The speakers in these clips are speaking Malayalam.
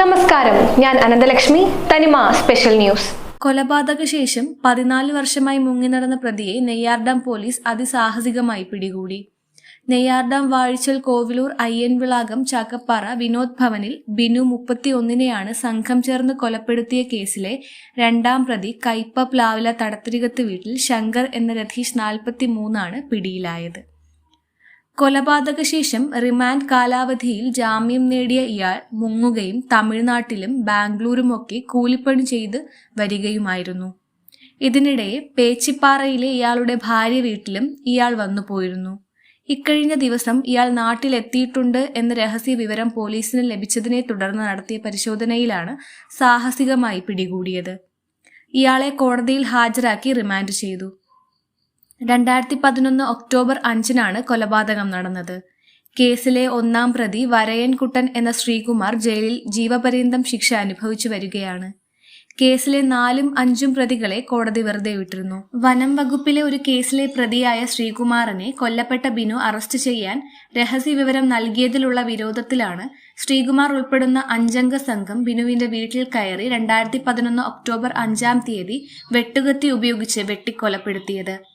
നമസ്കാരം. ഞാൻ അനന്തലക്ഷ്മി തനിമ സ്പെഷ്യൽ ന്യൂസ്. കൊലപാതക ശേഷം പതിനാല് വർഷമായി മുങ്ങി നടന്ന പ്രതിയെ നെയ്യാർഡാം പോലീസ് അതിസാഹസികമായി പിടികൂടി. നെയ്യാർഡാം വാഴിച്ചൽ കോവിലൂർ അയ്യൻവിളാകം ചാക്കപ്പാറ വിനോദ് ഭവനിൽ ബിനു മുപ്പത്തിയൊന്നിനെയാണ് സംഘം ചേർന്ന് കൊലപ്പെടുത്തിയ കേസിലെ രണ്ടാം പ്രതി കയ്പ പ്ലാവില തടത്തിരികത്ത് വീട്ടിൽ ശങ്കർ എന്ന രതീഷ് നാൽപ്പത്തി മൂന്നാണ് പിടിയിലായത്. കൊലപാതക ശേഷം റിമാൻഡ് കാലാവധിയിൽ ജാമ്യം നേടിയ ഇയാൾ മുങ്ങുകയും തമിഴ്നാട്ടിലും ബാംഗ്ലൂരുമൊക്കെ കൂലിപ്പണി ചെയ്ത് വരികയുമായിരുന്നു. ഇതിനിടെ പേച്ചിപ്പാറയിലെ ഇയാളുടെ ഭാര്യ വീട്ടിലും ഇയാൾ വന്നു പോയിരുന്നു. ഇക്കഴിഞ്ഞ ദിവസം ഇയാൾ നാട്ടിലെത്തിയിട്ടുണ്ട് എന്ന രഹസ്യ വിവരം പോലീസിന് ലഭിച്ചതിനെ തുടർന്ന് നടത്തിയ പരിശോധനയിലാണ് സാഹസികമായി പിടികൂടിയത്. ഇയാളെ കോടതിയിൽ ഹാജരാക്കി റിമാൻഡ് ചെയ്തു. രണ്ടായിരത്തി പതിനൊന്ന് ഒക്ടോബർ അഞ്ചിനാണ് കൊലപാതകം നടന്നത്. കേസിലെ ഒന്നാം പ്രതി വരയൻകുട്ടൻ എന്ന ശ്രീകുമാർ ജയിലിൽ ജീവപര്യന്തം ശിക്ഷ അനുഭവിച്ചു വരികയാണ്. കേസിലെ നാലും അഞ്ചും പ്രതികളെ കോടതി വെറുതെ വിട്ടിരുന്നു. വനം വകുപ്പിലെ ഒരു കേസിലെ പ്രതിയായ ശ്രീകുമാറിനെ കൊല്ലപ്പെട്ട ബിനു അറസ്റ്റ് ചെയ്യാൻ രഹസ്യ വിവരം നൽകിയതിലുള്ള വിരോധത്തിലാണ് ശ്രീകുമാർ ഉൾപ്പെടുന്ന അഞ്ചംഗ സംഘം ബിനുവിന്റെ വീട്ടിൽ കയറി രണ്ടായിരത്തി പതിനൊന്ന് ഒക്ടോബർ അഞ്ചാം തീയതി വെട്ടുകത്തി ഉപയോഗിച്ച് വെട്ടിക്കൊലപ്പെടുത്തിയത്.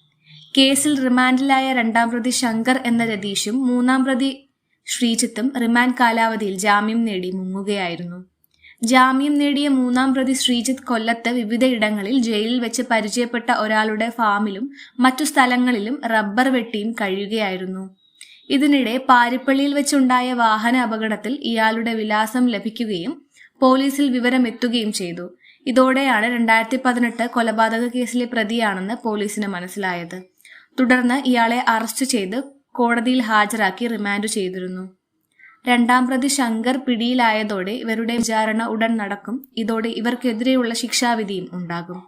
കേസിൽ റിമാൻഡിലായ രണ്ടാം പ്രതി ശങ്കർ എന്ന രതീഷും മൂന്നാം പ്രതി ശ്രീജിത്തും റിമാൻഡ് കാലാവധിയിൽ ജാമ്യം നേടി മുങ്ങുകയായിരുന്നു. ജാമ്യം നേടിയ മൂന്നാം പ്രതി ശ്രീജിത്ത് കൊല്ലത്ത് വിവിധയിടങ്ങളിൽ ജയിലിൽ വെച്ച് പരിചയപ്പെട്ട ഒരാളുടെ ഫാമിലും മറ്റു സ്ഥലങ്ങളിലും റബ്ബർ വെട്ടിയും കഴിയുകയായിരുന്നു. ഇതിനിടെ പാരിപ്പള്ളിയിൽ വെച്ചുണ്ടായ വാഹന അപകടത്തിൽ ഇയാളുടെ വിലാസം ലഭിക്കുകയും പോലീസിൽ വിവരം എത്തുകയും ചെയ്തു. ഇതോടെയാണ് രണ്ടായിരത്തി പതിനെട്ട് കൊലപാതക കേസിലെ പ്രതിയാണെന്ന് പോലീസിന് മനസ്സിലായത്. തുടർന്ന് ഇയാളെ അറസ്റ്റ് ചെയ്ത് കോടതിയിൽ ഹാജരാക്കി റിമാൻഡ് ചെയ്തിരുന്നു. രണ്ടാം പ്രതി ശങ്കർ പിടിയിലായതോടെ ഇവരുടെ വിചാരണ ഉടൻ നടക്കും. ഇതോടെ ഇവർക്കെതിരെയുള്ള ശിക്ഷാവിധിയും ഉണ്ടാകും.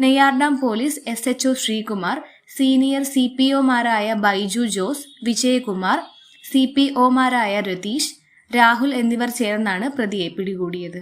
Neyyar dam police S H O Sreekumar senior C P ഒമാരായ Baiju Jose Vijayakumar C P ഒമാരായ രതീഷ് രാഹുൽ എന്നിവർ ചേർന്നാണ് പ്രതിയെ പിടികൂടിയത്.